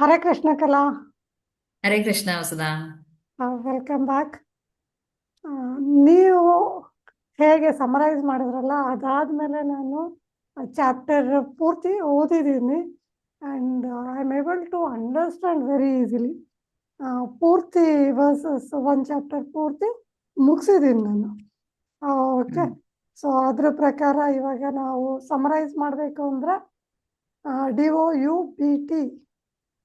ಹರೇ Krishna Kala. Hare Krishna Vasudha. Welcome back ನೀವು ಹೇಗೆ summarise ಮಾಡಿದ್ರಲ್ಲ ಅದಾದ್ಮೇಲೆ ನಾನು ಚಾಪ್ಟರ್ ಪೂರ್ತಿ ಓದಿದ್ದೀನಿ. And I am able to understand very easily ಪೂರ್ತಿ ವರ್ಸಸ್ ಒನ್ ಚಾಪ್ಟರ್ ಪೂರ್ತಿ ಮುಗಿಸಿದ್ದೀನಿ ನಾನು. ಓಕೆ. ಸೊ ಅದ್ರ ಪ್ರಕಾರ ಇವಾಗ ನಾವು ಸಮರೈಸ್ ಮಾಡಬೇಕು ಅಂದರೆ D O U B T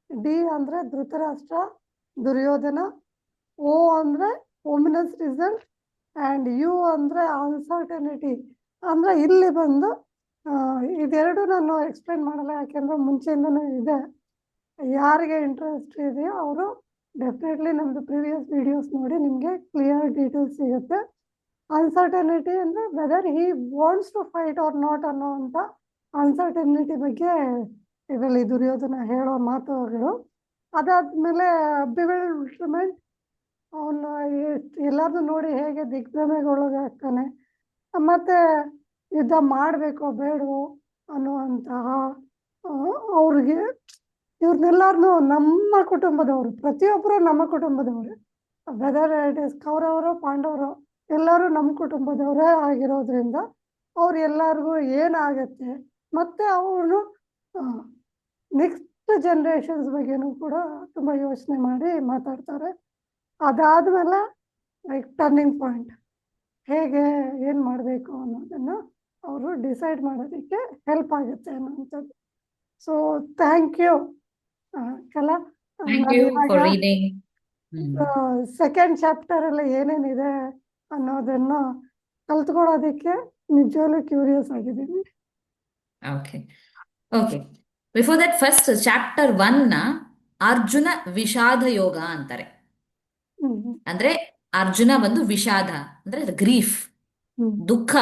D ಅಂದ್ರೆ ಧೃತರಾಷ್ಟ್ರ, ದುರ್ಯೋಧನ, ಓ ಅಂದ್ರೆ ಒಮಿನಸ್ ರಿಸಲ್ಟ್ ಆ್ಯಂಡ್ ಯು ಅಂದರೆ ಅನ್ಸರ್ಟನಿಟಿ ಅಂದರೆ ಇಲ್ಲಿ ಬಂದು ಇದೆರಡು ನಾನು ಎಕ್ಸ್ಪ್ಲೈನ್ ಮಾಡಲ್ಲ, ಯಾಕೆಂದರೆ ಮುಂಚೆಯಿಂದನೂ ಇದೆ. ಯಾರಿಗೆ ಇಂಟ್ರೆಸ್ಟ್ ಇದೆಯೋ ಅವರು ಡೆಫಿನೆಟ್ಲಿ ನಮ್ಮದು ಪ್ರೀವಿಯಸ್ ವಿಡಿಯೋಸ್ ನೋಡಿ ನಿಮಗೆ ಕ್ಲಿಯರ್ ಡೀಟೇಲ್ಸ್ ಸಿಗುತ್ತೆ. ಅನ್ಸರ್ಟನಿಟಿ ಅಂದರೆ whether he wants to fight or not ಅನ್ನೋ ಅಂತ ಅನ್ಸರ್ಟನಿಟಿ ಬಗ್ಗೆ ಇದರಲ್ಲಿ ದುರ್ಯೋಧನ ಹೇಳೋ ಮಾತುಗಳು ಅದಾದ್ಮೇಲೆ ಬಿವಿಲ್ಡ್ಮೆಂಟ್ ಅವನು ಎಲ್ಲರನ್ನೂ ನೋಡಿ ಹೇಗೆ ದಿಗ್ಭ್ರಮೆಗೊಳಗಾಗ್ತಾನೆ. ಮತ್ತೆ ಯುದ್ಧ ಮಾಡಬೇಕೋ ಬೇಡವೋ ಅನ್ನುವಂತಹ ಅವ್ರಿಗೆ ಇವ್ರನ್ನೆಲ್ಲಾರನು ನಮ್ಮ ಕುಟುಂಬದವರು ಪ್ರತಿಯೊಬ್ಬರು ನಮ್ಮ ಕುಟುಂಬದವರು. ವೆದರ್ ಇಟ್ ಇಸ್ ಕೌರವರು, ಪಾಂಡವರು ಎಲ್ಲರೂ ನಮ್ಮ ಕುಟುಂಬದವರೇ ಆಗಿರೋದ್ರಿಂದ ಅವ್ರು ಎಲ್ಲರಿಗೂ ಏನಾಗತ್ತೆ, ಮತ್ತೆ ಅವನು ನೆಕ್ಸ್ಟ್ ಜನ್ರೇಷನ್ಸ್ ಬಗ್ಗೆನೂ ಕೂಡ ತುಂಬ ಯೋಚನೆ ಮಾಡಿ ಮಾತಾಡ್ತಾರೆ. ಅದಾದ್ಮೇಲೆ ಲೈಕ್ ಟರ್ನಿಂಗ್ ಪಾಯಿಂಟ್ ಹೇಗೆ ಏನು ಮಾಡಬೇಕು ಅನ್ನೋದನ್ನು ಅವರು ಡಿಸೈಡ್ ಮಾಡೋದಕ್ಕೆ ಹೆಲ್ಪ್ ಆಗುತ್ತೆ ಅನ್ನೋಂಥದ್ದು so thank you Kala. Second chapter ಅಲ್ಲಿ ಏನೇನಿದೆ ಅನ್ನೋದನ್ನ ಕಲ್ತ್ಕೊಳ್ಳೋದಕ್ಕೆ ನಿಜವಾಗ್ಲೂ ಕ್ಯೂರಿಯಸ್ ಆಗಿದ್ದೀನಿ. Okay okay before that first chapter ಒನ್ನ Arjuna ವಿಷಾದ ಯೋಗ ಅಂತಾರೆ ಅಂದ್ರೆ ಅರ್ಜುನ ಬಂದು ವಿಷಾದ ಅಂದ್ರೆ ಗ್ರೀಫ್ ದುಃಖ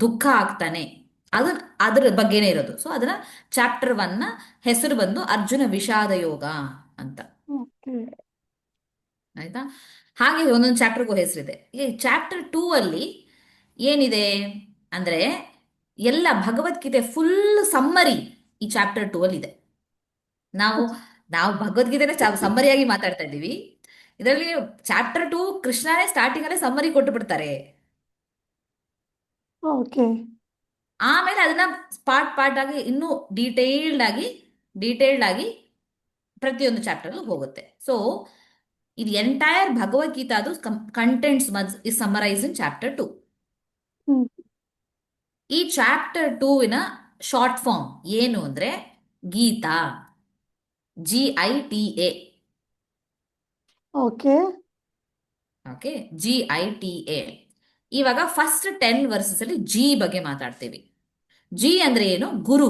ದುಃಖ ಆಗ್ತಾನೆ. ಅದು ಅದ್ರ ಬಗ್ಗೆನೇ ಇರೋದು. ಸೊ ಅದನ್ನ ಚಾಪ್ಟರ್ ಒನ್ನ ಹೆಸರು ಬಂದು ಅರ್ಜುನ ವಿಷಾದ ಯೋಗ ಅಂತ. ಆಯ್ತಾ? ಹಾಗೆ ಒಂದೊಂದು ಚಾಪ್ಟರ್ಗೂ ಹೆಸರಿದೆ. ಈ ಚಾಪ್ಟರ್ ಟೂ ಅಲ್ಲಿ ಏನಿದೆ? ಅಂದ್ರೆ ಎಲ್ಲ ಭಗವದ್ಗೀತೆ ಫುಲ್ ಸಮ್ಮರಿ ಈ ಚಾಪ್ಟರ್ ಟೂ ಅಲ್ಲಿ ಇದೆ. ನಾವು ನಾವು ಭಗವದ್ಗೀತೆನ ಸಮ್ಮರಿಯಾಗಿ ಮಾತಾಡ್ತಾ ಇದ್ದೀವಿ. ಇದರಲ್ಲಿ ಚಾಪ್ಟರ್ ಟೂ ಕೃಷ್ಣನೇ ಸ್ಟಾರ್ಟಿಂಗ್ ಅಲ್ಲೇ ಸಮ್ಮರಿ ಕೊಟ್ಟು ಬಿಡ್ತಾರೆ. ಓಕೆ ಆಮೇಲೆ ಅದನ್ನ ಪಾರ್ಟ್ ಪಾರ್ಟ್ ಆಗಿ ಇನ್ನೂ ಡೀಟೇಲ್ಡ್ ಆಗಿ ಡೀಟೇಲ್ಡ್ ಆಗಿ ಪ್ರತಿಯೊಂದು ಚಾಪ್ಟರ್ ಹೋಗುತ್ತೆ. ಸೊ ಇದು entire ಭಗವದ್ಗೀತಾದು contents is summarise in chapter two ಈ ಚಾಪ್ಟರ್ ಟೂವಿನ ಶಾರ್ಟ್ ಫಾರ್ಮ್ ಏನು ಅಂದ್ರೆ Gita G I T A okay okay G I T A ಇವಾಗ ಫಸ್ಟ್ ಟೆನ್ ವರ್ಸಸ್ ಅಲ್ಲಿ ಜಿ ಬಗ್ಗೆ ಮಾತಾಡ್ತೀವಿ. ಜಿ ಅಂದ್ರೆ ಏನು? ಗುರು.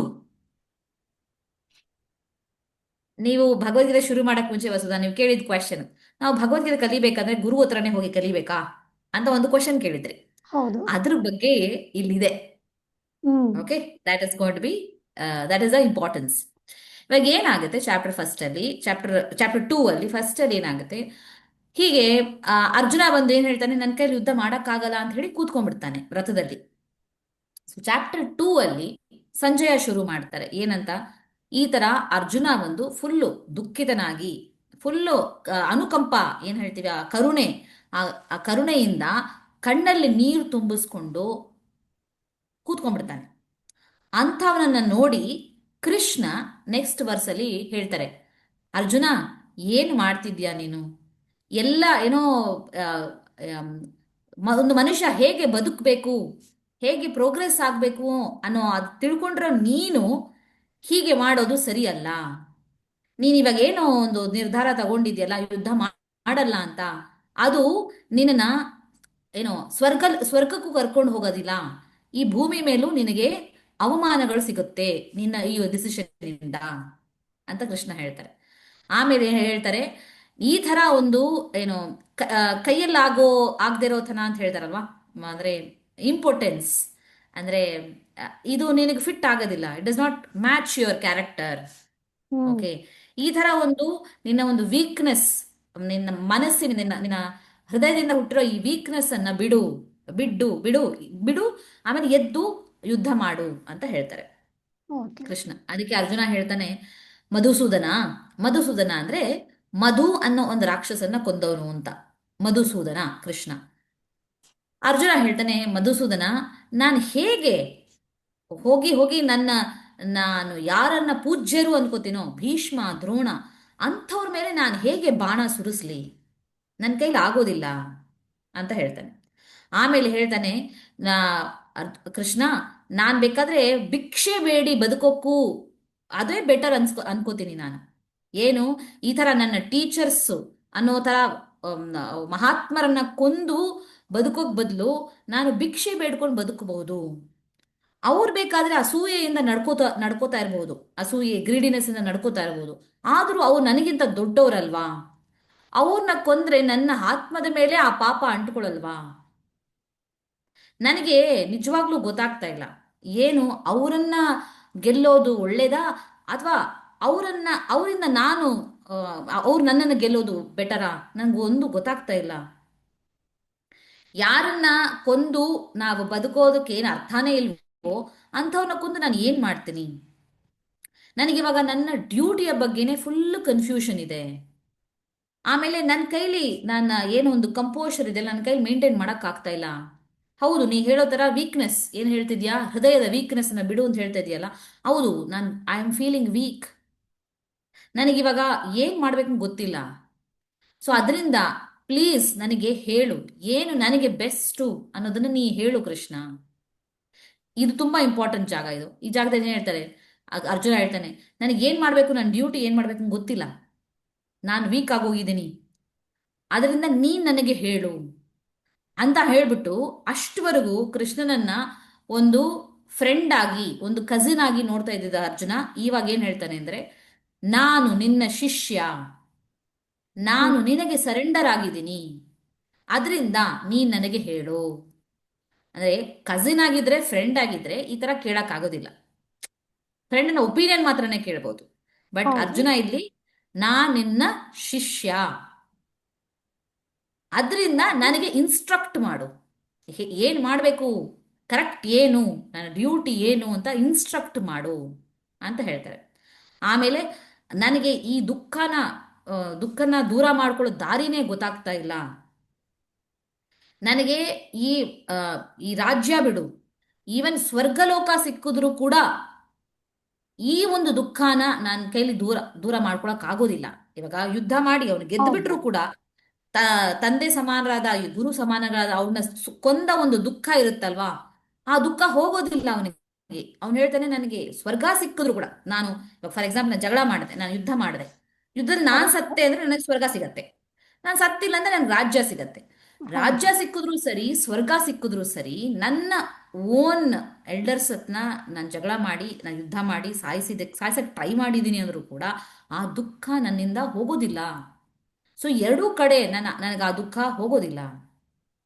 ನೀವು ಭಗವದ್ಗೀತೆ ಶುರು ಮಾಡಕ್ ಮುಂಚೆ ವಸುದ ನೀವು ಕೇಳಿದ ಕ್ವಶನ್ ನಾವು ಭಗವದ್ಗೀತೆ ಕಲಿಬೇಕಂದ್ರೆ ಗುರು ಹತ್ರನೇ ಹೋಗಿ ಕಲಿಬೇಕಾ ಅಂತ ಒಂದು ಕ್ವಶನ್ ಕೇಳಿದ್ರಿ. ಅದ್ರ ಬಗ್ಗೆ ಇಲ್ಲಿದೆ. ಹ್ಮ್. Okay that is got be that is the importance ಇವಾಗ ಏನಾಗುತ್ತೆ ಚಾಪ್ಟರ್ ಫಸ್ಟ್ ಅಲ್ಲಿ ಚಾಪ್ಟರ್ ಚಾಪ್ಟರ್ ಟೂ ಅಲ್ಲಿ ಫಸ್ಟ್ ಅಲ್ಲಿ ಏನಾಗುತ್ತೆ? ಹೀಗೆ ಅರ್ಜುನ ಬಂದು ಏನ್ ಹೇಳ್ತಾನೆ ನನ್ನ ಕೈಯಲ್ಲಿ ಯುದ್ಧ ಮಾಡಕ್ಕಾಗಲ್ಲ ಅಂತ ಹೇಳಿ ಕೂತ್ಕೊಂಡ್ಬಿಡ್ತಾನೆ ವ್ರತದಲ್ಲಿ. ಚಾಪ್ಟರ್ ಟೂ ಅಲ್ಲಿ ಸಂಜಯ ಶುರು ಮಾಡ್ತಾರೆ. ಏನಂತ? ಈ ತರ ಅರ್ಜುನ ಬಂದು ಫುಲ್ಲು ದುಃಖಿತನಾಗಿ ಫುಲ್ಲು ಅನುಕಂಪ, ಏನ್ ಹೇಳ್ತೀವಿ, ಆ ಕರುಣೆ ಆ ಕರುಣೆಯಿಂದ ಕಣ್ಣಲ್ಲಿ ನೀರು ತುಂಬಿಸ್ಕೊಂಡು ಕೂತ್ಕೊಂಡ್ಬಿಡ್ತಾನೆ. ಅಂಥವನನ್ನು ನೋಡಿ ಕೃಷ್ಣ ನೆಕ್ಸ್ಟ್ ವರ್ಸಲ್ಲಿ ಹೇಳ್ತಾರೆ, ಅರ್ಜುನ, ಏನು ಮಾಡ್ತಿದ್ಯಾ ನೀನು? ಎಲ್ಲ ಏನೋ ಒಂದು ಮನುಷ್ಯ ಹೇಗೆ ಬದುಕಬೇಕು? ಹೇಗೆ ಪ್ರೋಗ್ರೆಸ್ ಆಗಬೇಕು ಅನ್ನೋ ಅದು ತಿಳ್ಕೊಂಡ್ರೆ ನೀನು ಹೀಗೆ ಮಾಡೋದು ಸರಿಯಲ್ಲ. ನೀನು ಇವಾಗ ಏನೋ ಒಂದು ನಿರ್ಧಾರ ತಗೊಂಡಿದ್ಯಲ್ಲ, ಯುದ್ಧ ಮಾಡಲ್ಲ ಅಂತ. ಅದು ನಿನ್ನ ಏನೋ ಸ್ವರ್ಗ ಸ್ವರ್ಗಕ್ಕೂ ಕರ್ಕೊಂಡು ಹೋಗೋದಿಲ್ಲ. ಈ ಭೂಮಿ ಮೇಲೂ ನಿನಗೆ ಅವಮಾನಗಳು ಸಿಗುತ್ತೆ ನಿನ್ನ ಈ ಡಿಸಿಷನ್ ಇಂದ ಅಂತ ಕೃಷ್ಣ ಹೇಳ್ತಾರೆ. ಆಮೇಲೆ ಹೇಳ್ತಾರೆ ಈ ತರ ಒಂದು ಏನು ಕೈಯಲ್ಲಾಗೋ ಆಗದಿರೋ ಕೈಯಲ್ಲಾಗೋ ಆಗದಿರೋತನ ಅಂತ ಹೇಳ್ತಾರಲ್ವಾ? ಅಂದ್ರೆ ಇಂಪಾರ್ಟೆನ್ಸ್ ಅಂದ್ರೆ ಇದು ನಿನಗೆ ಫಿಟ್ ಆಗೋದಿಲ್ಲ. It does not match your character okay ಈ ತರ ಒಂದು ನಿನ್ನ ಒಂದು ವೀಕ್ನೆಸ್ ನಿನ್ನ ಮನಸ್ಸಿನ ನಿನ್ನ ನಿನ್ನ ಹೃದಯದಿಂದ ಹುಟ್ಟಿರೋ ಈ ವೀಕ್ನೆಸ್ ಅನ್ನ ಬಿಡು. ಬಿಡು ಬಿಡು ಬಿಡು ಆಮೇಲೆ ಎದ್ದು ಯುದ್ಧ ಮಾಡು ಅಂತ ಹೇಳ್ತಾರೆ. ಕೃಷ್ಣ. ಅದಕ್ಕೆ ಅರ್ಜುನ ಹೇಳ್ತಾನೆ ಮಧುಸೂದನ ಮಧುಸೂದನ ಅಂದ್ರೆ ಮಧು ಅನ್ನೋ ಒಂದು ರಾಕ್ಷಸನ್ನ ಕೊಂದವನು ಅಂತ. ಮಧುಸೂದನ ಕೃಷ್ಣ. ಅರ್ಜುನ ಹೇಳ್ತಾನೆ ಮಧುಸೂದನ ನಾನು ಹೇಗೆ ಹೋಗಿ ಹೋಗಿ ನನ್ನ ನಾನು ಯಾರನ್ನ ಪೂಜ್ಯರು ಅನ್ಕೋತೀನೋ ಭೀಷ್ಮ ದ್ರೋಣ ಅಂಥವ್ರ ಮೇಲೆ ನಾನು ಹೇಗೆ ಬಾಣ ಸುರಿಸ್ಲಿ? ನನ್ನ ಕೈಲಿ ಆಗೋದಿಲ್ಲ ಅಂತ ಹೇಳ್ತಾನೆ. ಆಮೇಲೆ ಹೇಳ್ತಾನೆ ಕೃಷ್ಣ ನಾನು ಬೇಕಾದ್ರೆ ಭಿಕ್ಷೆ ಬೇಡಿ ಬದುಕೋಕ್ಕೂ ಅದೇ ಬೆಟರ್ ಅನ್ಸ್ಕೊ ಅನ್ಕೋತೀನಿ ನಾನು. ಏನು? ಈ ಥರ ನನ್ನ ಟೀಚರ್ಸ್ ಅನ್ನೋ ಅಮ್, ಮಹಾತ್ಮರನ್ನ ಕೊಂದು ಬದುಕೋಕ್ ಬದಲು ನಾನು ಭಿಕ್ಷೆ ಬೇಡ್ಕೊಂಡು ಬದುಕಬಹುದು ಅವ್ರು ಬೇಕಾದ್ರೆ ಅಸೂಯೆಯಿಂದ ನಡ್ಕೋತಾ ನಡ್ಕೋತಾ ಇರ್ಬೋದು. ಅಸೂಯೆ ಗ್ರೀಡಿನೆಸ್ ಇಂದ ನಡ್ಕೋತಾ ಇರ್ಬೋದು. ಆದ್ರೂ ಅವ್ರು ನನಗಿಂತ ದೊಡ್ಡವರಲ್ವಾ? ಅವ್ರನ್ನ ಕೊಂದ್ರೆ ನನ್ನ ಆತ್ಮದ ಮೇಲೆ ಆ ಪಾಪ ಅಂಟ್ಕೊಳಲ್ವಾ ನನಗೆ ನಿಜವಾಗ್ಲೂ ಗೊತ್ತಾಗ್ತಾ ಇಲ್ಲ. ಏನು ಅವರನ್ನ ಗೆಲ್ಲೋದು ಒಳ್ಳೇದಾ? ಅಥವಾ ಅವರನ್ನ, ಅವರಿಂದ ನಾನು ಅವ್ರು ನನ್ನನ್ನು ಗೆಲ್ಲೋದು ಬೆಟರಾ? ನನಗೆ ಒಂದು ಗೊತ್ತಾಗ್ತಾ ಇಲ್ಲ. ಯಾರನ್ನ ಕೊಂದು ನಾವು ಬದುಕೋದಕ್ಕೆ ಏನು ಅರ್ಥನೇ ಇಲ್ವೋ ಅಂಥವ್ರನ್ನ ಕೊಂದು ನಾನು ಏನ್ ಮಾಡ್ತೀನಿ? ನನಗಿವಾಗ ನನ್ನ ಡ್ಯೂಟಿಯ ಬಗ್ಗೆನೇ ಫುಲ್ ಕನ್ಫ್ಯೂಷನ್ ಇದೆ. ಆಮೇಲೆ ನನ್ನ ಕೈಲಿ ನನ್ನ ಏನೋ ಒಂದು ಕಂಪೋಷರ್ ಇದೆ, ನನ್ನ ಕೈಲಿ ಮೇಂಟೈನ್ ಮಾಡೋಕ್ಕಾಗ್ತಾ ಇಲ್ಲ. ಹೌದು, ನೀ ಹೇಳೋ ತರ ವೀಕ್ನೆಸ್ ಏನು ಹೇಳ್ತಿದ್ಯಾ? ಹೃದಯದ ವೀಕ್ನೆಸ್ ಅನ್ನ ಬಿಡು ಅಂತ ಹೇಳ್ತಾ ಇದೆಯಲ್ಲ? ಹೌದು, ನಾನು ಐ ಆಮ್ ಫೀಲಿಂಗ್ ವೀಕ್ ನನಗಿವಾಗ ಏನು ಮಾಡ್ಬೇಕು ಗೊತ್ತಿಲ್ಲ. ಸೊ ಅದರಿಂದ ಪ್ಲೀಸ್ ನನಗೆ ಹೇಳು. ಏನು ನನಗೆ ಬೆಸ್ಟು ಅನ್ನೋದನ್ನ ನೀ ಹೇಳು ಕೃಷ್ಣ. ಇದು ತುಂಬಾ ಇಂಪಾರ್ಟೆಂಟ್ ಜಾಗ ಇದು. ಈ ಜಾಗದಲ್ಲಿ ಏನು ಹೇಳ್ತಾರೆ? ಅರ್ಜುನ ಹೇಳ್ತಾನೆ, ನನಗೆ ಏನು ಮಾಡಬೇಕು ನನ್ನ ಡ್ಯೂಟಿ ಏನು ಮಾಡ್ಬೇಕು ಗೊತ್ತಿಲ್ಲ. ನಾನು ವೀಕ್ ಆಗೋಗಿದ್ದೀನಿ ಅದರಿಂದ ನೀನು ನನಗೆ ಹೇಳು. ಅಂತ ಹೇಳ್ಬಿಟ್ಟು ಅಷ್ಟವರೆಗೂ ಕೃಷ್ಣನನ್ನ ಒಂದು ಫ್ರೆಂಡ್ ಆಗಿ ಒಂದು ಕಸಿನ್ ಆಗಿ ನೋಡ್ತಾ ಇದ್ದಿದ್ದ ಅರ್ಜುನ. ಇವಾಗ ಏನ್ ಹೇಳ್ತಾನೆ ಅಂದ್ರೆ ನಾನು ನಿನ್ನ ಶಿಷ್ಯ. ನಾನು ನಿನಗೆ ಸರೆಂಡರ್ ಆಗಿದ್ದೀನಿ. ಅದರಿಂದ ನೀನ್ ನನಗೆ ಹೇಳು. ಅಂದ್ರೆ ಕಸಿನ್ ಆಗಿದ್ರೆ ಫ್ರೆಂಡ್ ಆಗಿದ್ರೆ ಈ ತರ ಕೇಳಕ್ ಆಗೋದಿಲ್ಲ. ಫ್ರೆಂಡ್ನ ಒಪಿನಿಯನ್ ಮಾತ್ರನೇ ಕೇಳ್ಬೋದು. ಬಟ್ ಅರ್ಜುನ ಇಲ್ಲಿ ನಾ ನಿನ್ನ ಶಿಷ್ಯ. ಅದರಿಂದ ನನಗೆ ಇನ್ಸ್ಟ್ರಕ್ಟ್ ಮಾಡು. ಏನು ಮಾಡಬೇಕು? ಕರೆಕ್ಟ್ ಏನು? ನನ್ನ ಡ್ಯೂಟಿ ಏನು ಅಂತ ಇನ್ಸ್ಟ್ರಕ್ಟ್ ಮಾಡು ಅಂತ ಹೇಳ್ತಾರೆ. ಆಮೇಲೆ ನನಗೆ ಈ ದುಃಖನ ದುಃಖನ ದೂರ ಮಾಡ್ಕೊಳ್ಳೋ ದಾರಿನೇ ಗೊತ್ತಾಗ್ತಾ ಇಲ್ಲ. ನನಗೆ ಈ ಈ ರಾಜ್ಯ ಬಿಡು. ಈವನ್ ಸ್ವರ್ಗಲೋಕ ಸಿಕ್ಕಿದ್ರು ಕೂಡ ಈ ಒಂದು ದುಃಖನ ನನ್ನ ಕೈಲಿ ದೂರ ದೂರ ಮಾಡ್ಕೊಳಕ್ ಆಗೋದಿಲ್ಲ. ಇವಾಗ ಯುದ್ಧ ಮಾಡಿ ಅವನು ಗೆದ್ದು ಬಿಟ್ರು ಕೂಡ ತಂದೆ ಸಮಾನರಾದ, ಗುರು ಸಮಾನಗಳಾದ ಅವ್ರನ್ನ ಕೊಂದ ಒಂದು ದುಃಖ ಇರುತ್ತಲ್ವಾ? ಆ ದುಃಖ ಹೋಗೋದಿಲ್ಲ ಅವನಿಗೆ. ಅವನು ಹೇಳ್ತಾನೆ, ನನಗೆ ಸ್ವರ್ಗ ಸಿಕ್ಕಿದ್ರು ಕೂಡ ನಾನು ಫಾರ್ ಎಕ್ಸಾಂಪಲ್ ನಾನು ಜಗಳ ಮಾಡಿದೆ, ನಾನು ಯುದ್ಧ ಮಾಡಿದೆ. ಯುದ್ಧದಲ್ಲಿ ನಾನ್ ಸತ್ತೆ ಅಂದ್ರೆ ನನಗೆ ಸ್ವರ್ಗ ಸಿಗತ್ತೆ. ನಾನು ಸತ್ತಿಲ್ಲ ಅಂದ್ರೆ ನನಗೆ ರಾಜ್ಯ ಸಿಗತ್ತೆ. ರಾಜ್ಯ ಸಿಕ್ಕಿದ್ರು ಸರಿ, ಸ್ವರ್ಗ ಸಿಕ್ಕಿದ್ರು ಸರಿ, ನನ್ನ ಓನ್ ಎಲ್ಡರ್ಸ್ ಹತ್ನ ನಾನು ಜಗಳ ಮಾಡಿ, ನಾನು ಯುದ್ಧ ಮಾಡಿ, ಸಾಯಿಸಿದ, ಸಾಯಿಸಕ್ಕೆ ಟ್ರೈ ಮಾಡಿದ್ದೀನಿ ಅಂದ್ರೂ ಕೂಡ ಆ ದುಃಖ ನನ್ನಿಂದ ಹೋಗೋದಿಲ್ಲ. ಸೊ ಎರಡೂ ಕಡೆ ನನ್ನ ನನಗೆ ಆ ದುಃಖ ಹೋಗೋದಿಲ್ಲ.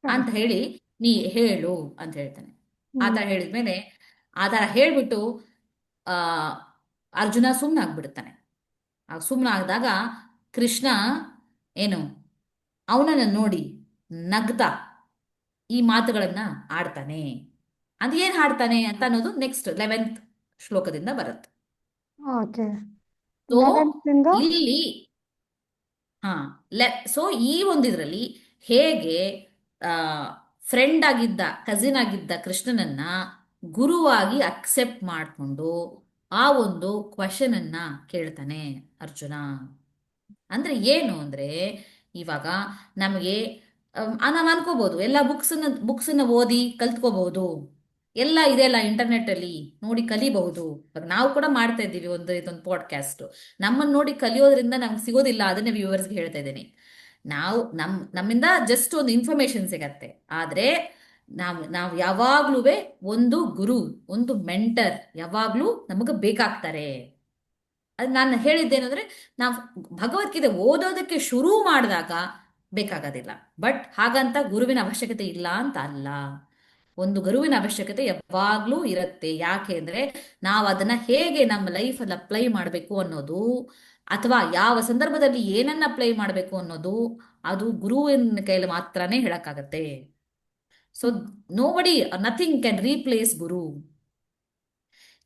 ಅಂತ ಹೇಳಿ ನೀ ಹೇಳು ಅಂತ ಹೇಳ್ತಾನೆ. ಆತರ ಹೇಳಿದ್ಮೇಲೆ ಆತರ ಹೇಳ್ಬಿಟ್ಟು ಆ ಅರ್ಜುನ ಸುಮ್ಮನಾಗ್ಬಿಡ್ತಾನೆ ಆ ಸುಮ್ಮನಾದಾಗ ಕೃಷ್ಣ ಏನು ಅವನನ್ನ ನೋಡಿ ನಗ್ತ ಈ ಮಾತುಗಳನ್ನ ಆಡ್ತಾನೆ. ಅದು ಏನ್ ಹಾಡ್ತಾನೆ ಅಂತ ಅನ್ನೋದು ನೆಕ್ಸ್ಟ್ ಲೆವೆಂತ್ ಶ್ಲೋಕದಿಂದ ಬರುತ್ತೆ. ಇಲ್ಲಿ ಹಾ ಸೊ ಈ ಒಂದು ಇದರಲ್ಲಿ ಹೇಗೆ ಫ್ರೆಂಡ್ ಆಗಿದ್ದ ಕಸಿನ್ ಆಗಿದ್ದ ಕೃಷ್ಣನನ್ನ ಗುರುವಾಗಿ ಅಕ್ಸೆಪ್ಟ್ ಮಾಡಿಕೊಂಡು ಆ ಒಂದು ಕ್ವಶನ್ ಅನ್ನ ಕೇಳ್ತಾನೆ ಅರ್ಜುನ. ಅಂದ್ರೆ ಏನು ಅಂದ್ರೆ, ಇವಾಗ ನಮಗೆ ನಾವು ಅನ್ಕೋಬಹುದು ಎಲ್ಲ ಬುಕ್ಸ್ ಬುಕ್ಸನ್ನ ಓದಿ ಕಲ್ತ್ಕೋಬಹುದು ಎಲ್ಲ ಇದೆಲ್ಲ ಇಂಟರ್ನೆಟ್ ಅಲ್ಲಿ, ನೋಡಿ ಕಲಿಬಹುದು. ನಾವು ಕೂಡ ಮಾಡ್ತಾ ಇದ್ದೀವಿ ಒಂದು ಇದೊಂದು ಪಾಡ್ಕಾಸ್ಟ್ ನಮ್ಮನ್ನ ನೋಡಿ ಕಲಿಯೋದ್ರಿಂದ ನಮ್ಗೆ ಸಿಗೋದಿಲ್ಲ, ಅದನ್ನೇ ವ್ಯೂವರ್ಸ್ಗೆ ಹೇಳ್ತಾ ಇದ್ದೀನಿ. ನಾವು ನಮ್, ನಮ್ಮಿಂದ ಜಸ್ಟ್ ಒಂದು ಇನ್ಫಾರ್ಮೇಶನ್ ಸಿಗತ್ತೆ. ಆದ್ರೆ ನಾವು ನಾವು ಯಾವಾಗ್ಲೂ ಒಂದು ಗುರು, ಒಂದು ಮೆಂಟರ್ ಯಾವಾಗ್ಲೂ ನಮಗೆ ಬೇಕಾಗ್ತಾರೆ. ಅದು ನಾನು ಹೇಳಿದ್ದೇನು ಅಂದ್ರೆ ನಾವು ಭಗವದ್ಗೀತೆ ಓದೋದಕ್ಕೆ ಶುರು ಮಾಡಿದಾಗ ಬೇಕಾಗೋದಿಲ್ಲ. ಬಟ್ ಹಾಗಂತ ಗುರುವಿನ ಅವಶ್ಯಕತೆ ಇಲ್ಲ ಅಂತ ಅಲ್ಲ. ಒಂದು ಗುರುವಿನ ಅವಶ್ಯಕತೆ ಯಾವಾಗ್ಲೂ ಇರುತ್ತೆ. ಯಾಕೆ ಅಂದ್ರೆ ನಾವು ಅದನ್ನ ಹೇಗೆ ನಮ್ಮ ಲೈಫಲ್ಲಿ ಅಪ್ಲೈ ಮಾಡಬೇಕು ಅನ್ನೋದು ಅಥವಾ ಯಾವ ಸಂದರ್ಭದಲ್ಲಿ ಏನನ್ನ ಅಪ್ಲೈ ಮಾಡಬೇಕು ಅನ್ನೋದು ಅದು ಗುರುವಿನ ಕೈಯಲ್ಲಿ ಮಾತ್ರನೇ ಹೇಳಕ್ಕಾಗತ್ತೆ. So nobody nothing can replace guru.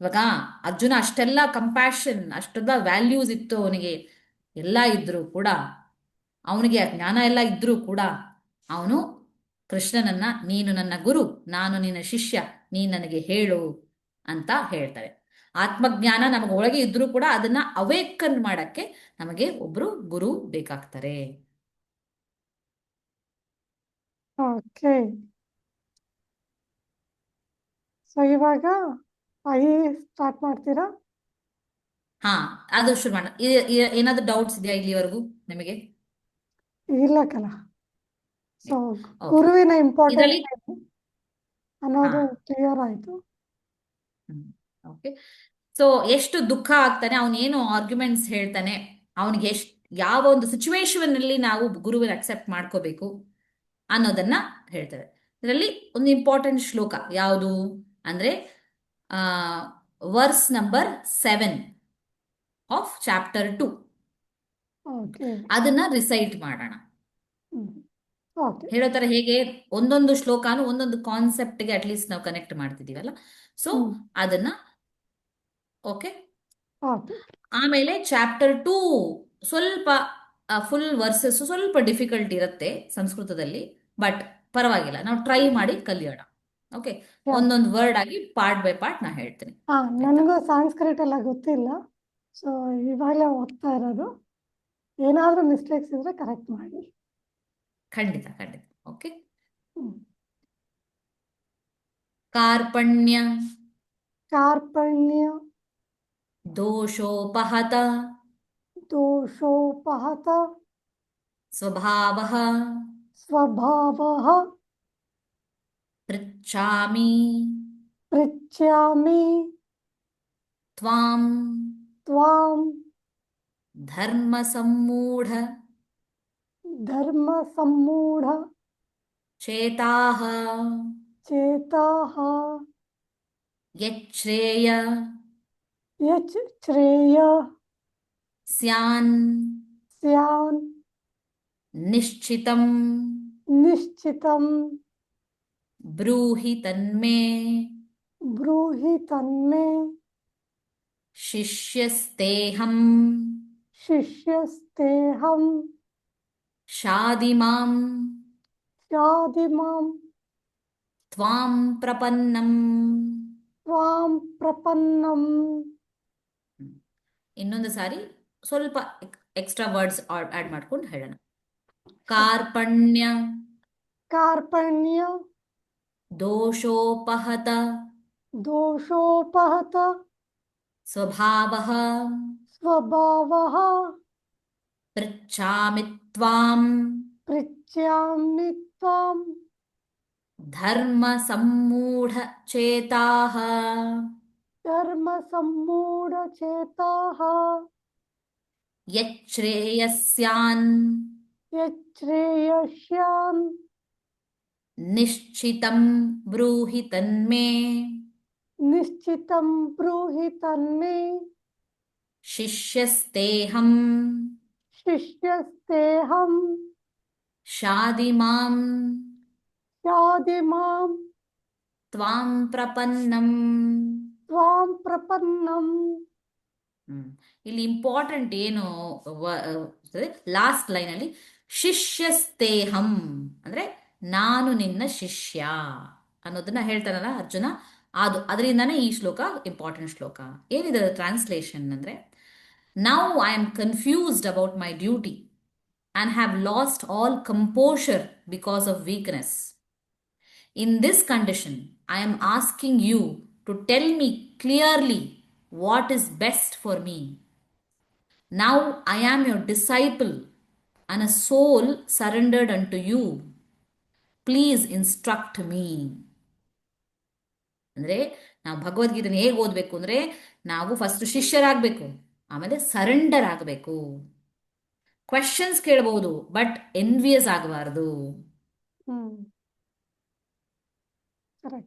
ಇವಾಗ ಅರ್ಜುನ ಅಷ್ಟೆಲ್ಲ ಕಂಪ್ಯಾಷನ್ ಅಷ್ಟೆಲ್ಲ ವ್ಯಾಲ್ಯೂಸ್ ಇತ್ತು ಅವನಿಗೆ. ಎಲ್ಲ ಇದ್ರೂ ಕೂಡ, ಅವನಿಗೆ ಜ್ಞಾನ ಎಲ್ಲ ಇದ್ರೂ ಕೂಡ, ಅವನು ಕೃಷ್ಣನನ್ನ ನೀನು ನನ್ನ ಗುರು ನಾನು ನಿನ್ನ ಶಿಷ್ಯ ನೀ ನನಗೆ ಹೇಳು ಅಂತ ಹೇಳ್ತಾರೆ. ಆತ್ಮಜ್ಞಾನ ನಮಗೆ ಒಳಗೆ ಇದ್ರೂ ಕೂಡ ಅದನ್ನ ಅವೇಕನ್ ಮಾಡಕ್ಕೆ ನಮಗೆ ಒಬ್ರು ಗುರು ಬೇಕಾಗ್ತಾರೆ. ಓಕೆ ಸೊ ಇವಾಗ ಐ ಸ್ಟಾರ್ಟ್ ಮಾಡ್ತೀರಾ? ಹಾ ಅದು ಶುರು ಮಾಡೋಣ ಏನಾದ್ರು ಡೌಟ್ಸ್ ಇದೆಯಾ ಇಲ್ಲಿವರೆಗೂ ನಿಮಗೆ? ಇಲ್ಲ ಕಲ ಸೊ ಗುರುವಿನ ಇಂಪಾರ್ಟೆಂಟ್ ಅನ್ನೋದು. ಕ್ಲಿಯರ್ ಆಯ್ತು. ಓಕೆ ಸೊ ಎಷ್ಟು ದುಃಖ ಆಗ್ತಾನೆ ಅವನೇನು ಆರ್ಗ್ಯುಮೆಂಟ್ಸ್ ಹೇಳ್ತಾನೆ ಅವನಿಗೆ ಎಷ್ಟು ಯಾವ ಒಂದು ಸಿಚುವೇಶನ್ ಅಲ್ಲಿ ನಾವು ಗುರುವಿನ ಅಕ್ಸೆಪ್ಟ್ ಮಾಡ್ಕೋಬೇಕು ಅನ್ನೋದನ್ನ ಹೇಳ್ತಾರೆ. ಇದರಲ್ಲಿ ಒಂದು ಇಂಪಾರ್ಟೆಂಟ್ ಶ್ಲೋಕ ಯಾವುದು? ಅಂದ್ರೆ verse number seven of chapter two ಅದನ್ನ ರಿಸೈಟ್ ಮಾಡೋಣ. ಹೇಳೋ ತರ ಹೇಗೆ ಒಂದೊಂದು ಶ್ಲೋಕಾನು ಒಂದೊಂದು ಕಾನ್ಸೆಪ್ಟ್ಗೆ ಅಟ್ಲೀಸ್ಟ್ ನಾವು ಕನೆಕ್ಟ್ ಮಾಡ್ತಿದೀವಲ್ಲ ಸೊ ಅದನ್ನ ಓಕೆ ಆಮೇಲೆ ಚಾಪ್ಟರ್ ಟೂ ಸ್ವಲ್ಪ ಫುಲ್ ವರ್ಸಸ್ ಸ್ವಲ್ಪ ಡಿಫಿಕಲ್ಟ್ ಇರುತ್ತೆ ಸಂಸ್ಕೃತದಲ್ಲಿ ಬಟ್ ಪರವಾಗಿಲ್ಲ. ನಾವು ಟ್ರೈ ಮಾಡಿ ಕಲಿಯೋಣ. ಓಕೆ. ಒಂದೊಂದು ವರ್ಡ್ ಆಗಿ ಪಾರ್ಟ್ ಬೈ ಪಾರ್ಟ್ ನಾ ಹೇಳ್ತೀನಿ. ಹಾ ನನಗೂ ಸಾಂಸ್ಕ್ರಿಟ್ ಎಲ್ಲ ಗೊತ್ತಿಲ್ಲ. ಸೊ ಇವಾಗಲೇ ಓದ್ತಾ ಇರೋದು. ಏನಾದ್ರೂ ಮಿಸ್ಟೇಕ್ಸ್ ಇದ್ರೆ ಕರೆಕ್ಟ್ ಮಾಡಿ. ಖಂಡಿತ ಖಂಡಿತ ಓಕೆ ಹ್ಮ್. ಕಾರ್ಪಣ್ಯ ಕಾರ್ಪಣ್ಯ ದೋಷೋಪಹತ ದೋಷೋಪಹತ ಸ್ವಭಾವ ಸ್ವಭಾವ ಪೃಚ್ಛಾಮಿ ಪೃಚ್ಛಾಮಿ ತ್ವಾಂ ತ್ವಾಂ ಧರ್ಮ धर्म सम्मूढ़ चेताः। चेताः। यच्छ्रेय। यच् श्रेय स्यान। स्यान्। निश्चितं निश्चितं ब्रूहि तन्मे। ब्रूहि तन्मे। शिष्यस्तेहम् शिष्यस्तेहम् ಶಿಷ್ಯಸ್ತೇಹಂ ಶಿಷ್ಯಸ್ತೇಹಂ ಶಾದಿಮಾಂ ಶಾದಿಮಾಂ ತ್ವಾಂ ಪ್ರಪನ್ನಂ ತ್ವಾಂ ಪ್ರಪನ್ನಂ ಇನ್ನೊಂದು ಸಾರಿ ಸ್ವಲ್ಪ ಎಕ್ಸ್ಟ್ರಾ ವರ್ಡ್ಸ್ ಆಡ್ ಮಾಡ್ಕೊಂಡು ಹೇಳೋಣ. ಕಾರ್ಪಣ್ಯ. ಕಾರ್ಪಣ್ಯ. ದೋಷೋಪಹತ. ದೋಷೋಪಹತ. ಸ್ವಭಾವ. ಸ್ವಭಾವಃ. पृच्छामि त्वाम्। पृच्छामि त्वाम्। धर्मसम्मूढचेताः। धर्मसम्मूढचेताः। यच्छ्रेयस्यान्। यच्छ्रेयस्यान्। निश्चितं ब्रूहि तन्मे। निश्चितं ब्रूहि तन्मे। शिष्यस्तेऽहम्। ಶಿಷ್ಯಸ್ತೇಹಂ ಶಾದಿಮಾಂ ಶಾದಿಮಾಂ ತ್ವಾಂ ಪ್ರಪನ್ನಂ. ತ್ವಾಂ ಪ್ರಪನ್ನಂ. ಇಲ್ಲಿ ಇಂಪಾರ್ಟೆಂಟ್ ಏನು ಲಾಸ್ಟ್ ಲೈನ್ ಅಲ್ಲಿ ಶಿಷ್ಯಸ್ತೇಹಂ ಅಂದ್ರೆ ನಾನು ನಿನ್ನ ಶಿಷ್ಯ ಅನ್ನೋದನ್ನ ಹೇಳ್ತಾನಲ್ಲ ಅರ್ಜುನ. ಅದು ಅದರಿಂದಾನೇ ಈ ಶ್ಲೋಕ ಇಂಪಾರ್ಟೆಂಟ್ ಶ್ಲೋಕ. ಏನಿದೆ ಟ್ರಾನ್ಸ್ಲೇಷನ್ ಅಂದ್ರೆ Now I am confused about my duty and have lost all composure because of weakness. In this condition, I am asking you to tell me clearly what is best for me. Now I am your disciple and a soul surrendered unto you. Please instruct me. ಅಂದ್ರೆ ನಾವು ಭಗವದ್ಗೀತೆನ ಹೇಗೆ ಓದಬೇಕು ಅಂದ್ರೆ ನಾವು first ಶಿಷ್ಯರಾಗಬೇಕು ಆಮೇಲೆ surrender ಆಗಬೇಕು. Questions ಕೇಳಬಹುದು but envious ಆಗಬಾರದು.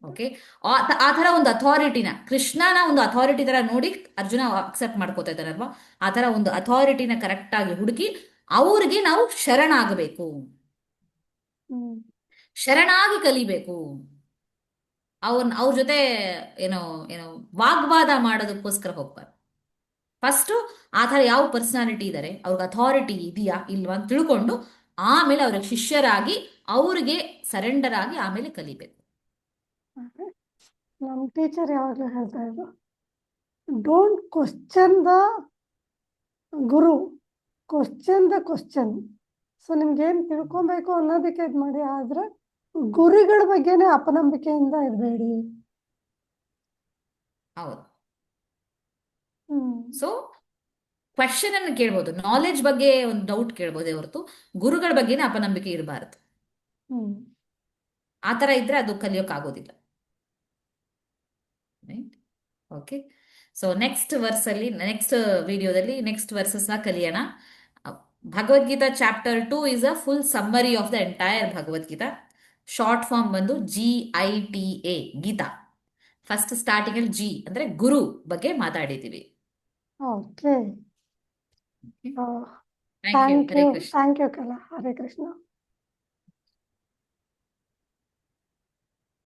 ಓಕೆ ಆ ತರ ಒಂದು ಅಥಾರಿಟಿನ ಕೃಷ್ಣನ ಒಂದು ಅಥಾರಿಟಿ ತರ ನೋಡಿ ಅರ್ಜುನ ಅಕ್ಸೆಪ್ಟ್ ಮಾಡ್ಕೋತಾ ಇದ್ದಾರಲ್ವಾ ಆ ತರ ಒಂದು ಅಥಾರಿಟಿನ ಕರೆಕ್ಟ್ ಆಗಿ ಹುಡುಕಿ ಅವ್ರಿಗೆ ನಾವು ಶರಣಾಗಬೇಕು. ಶರಣಾಗಿ ಕಲಿಬೇಕು. ಅವ್ರ ಅವ್ರ ಜೊತೆ ಏನೋ ಏನೋ ವಾಗ್ವಾದ ಮಾಡೋದಕ್ಕೋಸ್ಕರ ಹೋಗ್ಬಾರ್ದು. ಫಸ್ಟು ಆ ಥರ ಯಾವ ಪರ್ಸನಾಲಿಟಿ ಇದ್ದಾರೆ ಅವ್ರಿಗೆ ಅಥಾರಿಟಿ ಇದೆಯಾ? ಇಲ್ವಾ ಅಂತ ತಿಳ್ಕೊಂಡು ಆಮೇಲೆ ಅವ್ರಿಗೆ ಶಿಷ್ಯರಾಗಿ ಅವ್ರಿಗೆ ಸರೆಂಡರ್ ಆಗಿ ಆಮೇಲೆ ಕಲಿಬೇಕು. ನಮ್ಮ ಟೀಚರ್ ಯಾವಾಗಲೂ ಹೇಳ್ತಾ ಇದ್ರು don't question the guru question the question so ಏನು ತಿಳ್ಕೊಬೇಕು ಅನ್ನೋದಕ್ಕೆ ಇದು ಮಾಡಿ ಆದ್ರೆ ಗುರುಗಳ ಬಗ್ಗೆನೇ ಅಪನಂಬಿಕೆಯಿಂದ ಇರಬೇಡಿ. ಹೌದು. ಸೊ ಕ್ವಶನ್ ಅನ್ನು ಕೇಳ್ಬೋದು. ನಾಲೆಜ್ ಬಗ್ಗೆ ಒಂದು ಡೌಟ್ ಕೇಳ್ಬೋದೇ ಹೊರತು ಗುರುಗಳ ಬಗ್ಗೆನೇ ಅಪನಂಬಿಕೆ ಇರಬಾರದು. ತರ ಇದ್ರೆ ಅದು ಕಲಿಯೋಕ್ ಆಗೋದಿಲ್ಲ ಓಕೆ ಸೊ ನೆಕ್ಸ್ಟ್ ವರ್ಸ್ ಅಲ್ಲಿ ನೆಕ್ಸ್ಟ್ ವಿಡಿಯೋದಲ್ಲಿ ನೆಕ್ಸ್ಟ್ ವರ್ಸಸ್ನ ಕಲಿಯೋಣ. Bhagavad Gita chapter two is a full summary of the entire Bhagavad Gita. Short form ಬಂದು G I T A Gita. First starting ಅಲ್ಲಿ ಜಿ ಅಂದ್ರೆ ಗುರು ಬಗ್ಗೆ Okay. Uh, oh, Thank, thank you. you. Hare Thank you, Kala. Hare Krishna.